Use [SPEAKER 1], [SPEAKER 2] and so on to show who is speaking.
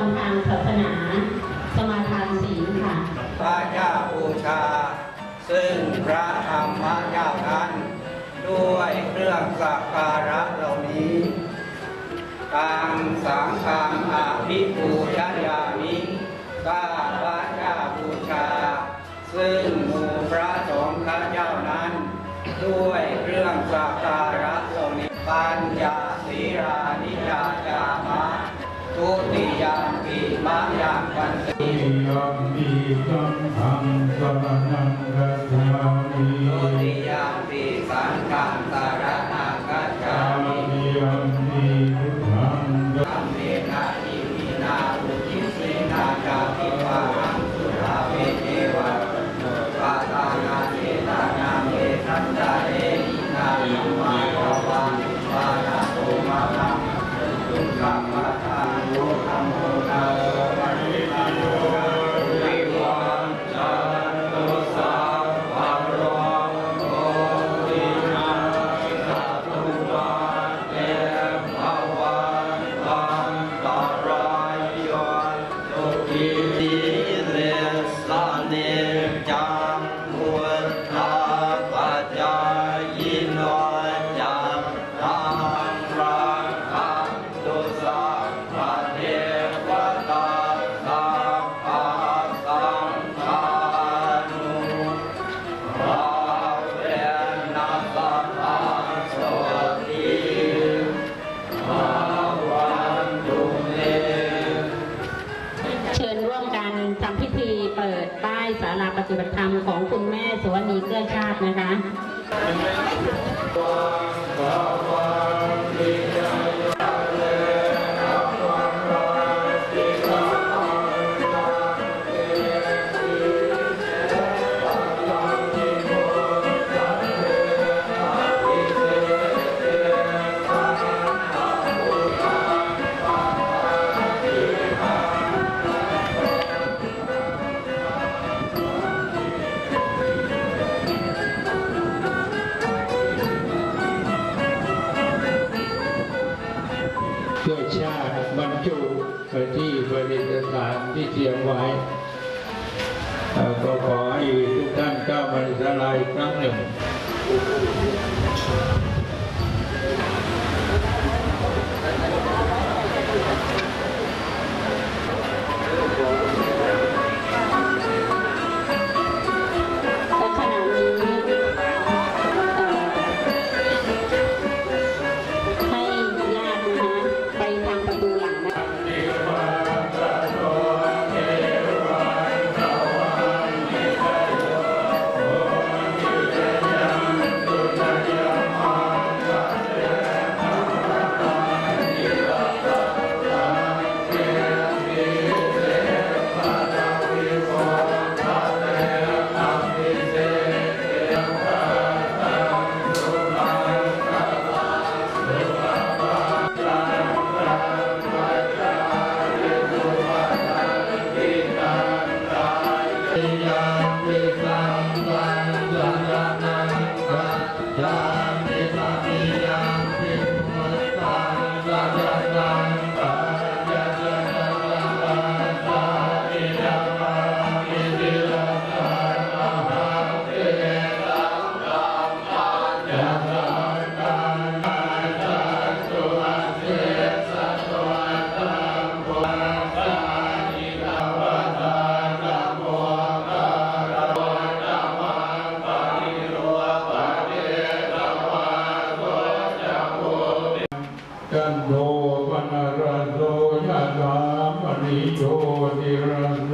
[SPEAKER 1] รทางศาสนา สมาทานศีลค่ะพระเจ้าบูชา ซึ่งพระธรรมพเจ้านั้นด้วยเครื่องสักการะเหล่านี้ตาม
[SPEAKER 2] สังฆา
[SPEAKER 1] อาภิปูชาญามิ
[SPEAKER 2] ก้าพ
[SPEAKER 1] ระเจ้าบูชา ซึ่งมูพระสงฆ์ข้าเจ้านั้น ด้วยเครื่องสักการะเหล่านี้ปัญญา ปีมะ
[SPEAKER 3] ยังกัน ปฏิบัติธรรมของคุณแม่สวนีเกื้อชาตินะคะ
[SPEAKER 2] เพื่อชาติบรรจุไปที่ประดิษฐานที่เตรียมไว้ 나 จัน
[SPEAKER 3] โทปนารโสยะธามณีโยติราโส